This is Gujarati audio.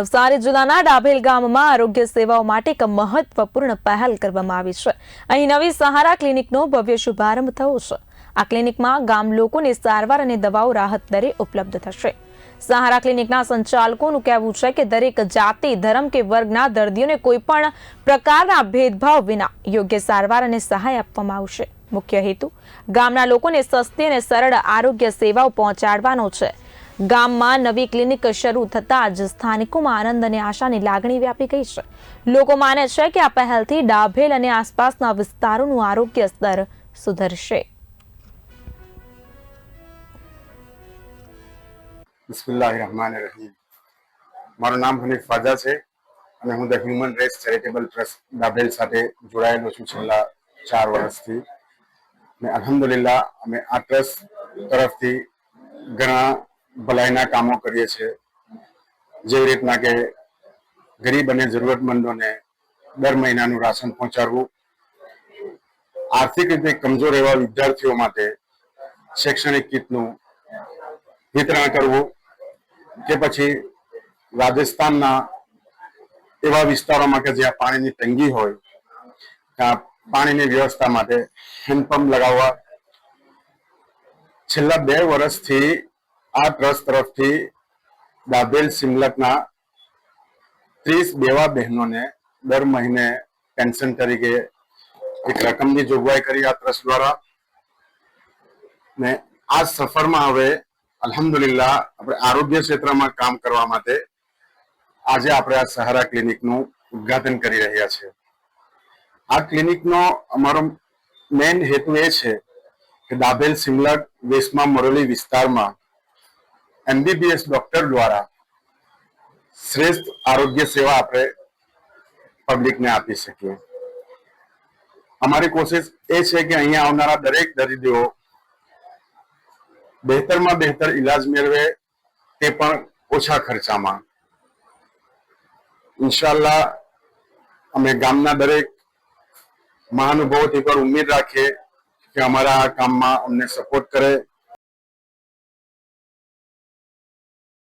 નવસારી જિલ્લાના ડાભેલ ગામમાં આરોગ્ય સેવાઓ માટે એક મહત્વપૂર્ણ પહેલ કરવામાં આવી છે. અહીં નવી સહારા ક્લિનિકનો ભવ્ય શુભારંભ થયો છે. આ ક્લિનિકમાં ગામ લોકોને સારવાર અને દવાઓ રાહત દરે ઉપલબ્ધ થશે. સહારા ક્લિનિકના સંચાલકોનું કહેવું છે કે દરેક જાતિ, ધર્મ કે વર્ગના દર્દીઓને કોઈ પણ પ્રકારના ભેદભાવ વિના યોગ્ય સારવાર અને સહાય આપવામાં આવશે. મુખ્ય હેતુ ગામના લોકોને સસ્તી અને સરળ આરોગ્ય સેવાઓ પહોંચાડવાનો છે. ગામમાં નવી ક્લિનિક શરૂ થતાં જ સ્થાનિકોમાં આનંદ અને આશાની લાગણી વ્યાપી ગઈ છે. લોકો માને છે કે આ પહેલથી ડાભેલ અને આસપાસના વિસ્તારોનું આરોગ્ય સ્તર સુધરશે. મારું નામ હનીફ ફાજા છે અને હું the human race charitable trust Dabhel સાથે જોડાયેલો છું છેલ્લા ચાર વર્ષથી. ને અલહમદુલિલ્લા અમે આ ટ્રસ્ટ તરફથી ઘણા ભલાઈના કામો કરીએ છીએ. જેવી રીતના કે ગરીબ અને જરૂરતમંદોને દર મહિનાનું રાશન પહોંચાડવું. આર્થિક રીતે કમજોર એવા વિદ્યાર્થીઓ માટે શૈક્ષણિક કીટનું વિતરણ કરવું કે પછી રાજસ્થાનના એવા વિસ્તારોમાં કે જ્યાં પાણીની તંગી હોય, ત્યાં પાણીની વ્યવસ્થા માટે હેન્ડપંપ લગાવવા. છેલ્લા બે વર્ષથી આ ટ્રસ્ટ તરફથી દાભેલ સિમલકના ત્રીસ બેવા બહેનોને દર મહિને પેન્શન તરીકે એક રકમની જોગવાઈ કરી આ ટ્રસ્ટ દ્વારા. ને આ સફરમાં હવે અલ્હમ્દુલિલ્લાહ આપણે આરોગ્ય ક્ષેત્રમાં કામ કરવા માટે આજે આપણે આ સહારા ક્લિનિકનું ઉદ્ઘાટન કરી રહ્યા છે આ ક્લિનિકનો અમારો મેઇન હેતુ એ છે કે દાભેલ સિમલક વેસ્ટમાં મરોલી વિસ્તારમાં એમબીબીએસ ડોક્ટર દ્વારા શ્રેષ્ઠ આરોગ્ય સેવા આપણે પબ્લિકને આપી શકીએ. અમારી કોશિશ એ છે કે અહીંયા આવનારા દરેક દર્દીઓ બહેતરમાં બહેતર ઈલાજ મેળવે તે પણ ઓછા ખર્ચામાં. ઇન્શાલ્લાહ અમે ગામના દરેક મહાનુભાવોથી પર ઉમ્મીદ રાખીએ કે અમારા આ કામમાં અમને સપોર્ટ કરે.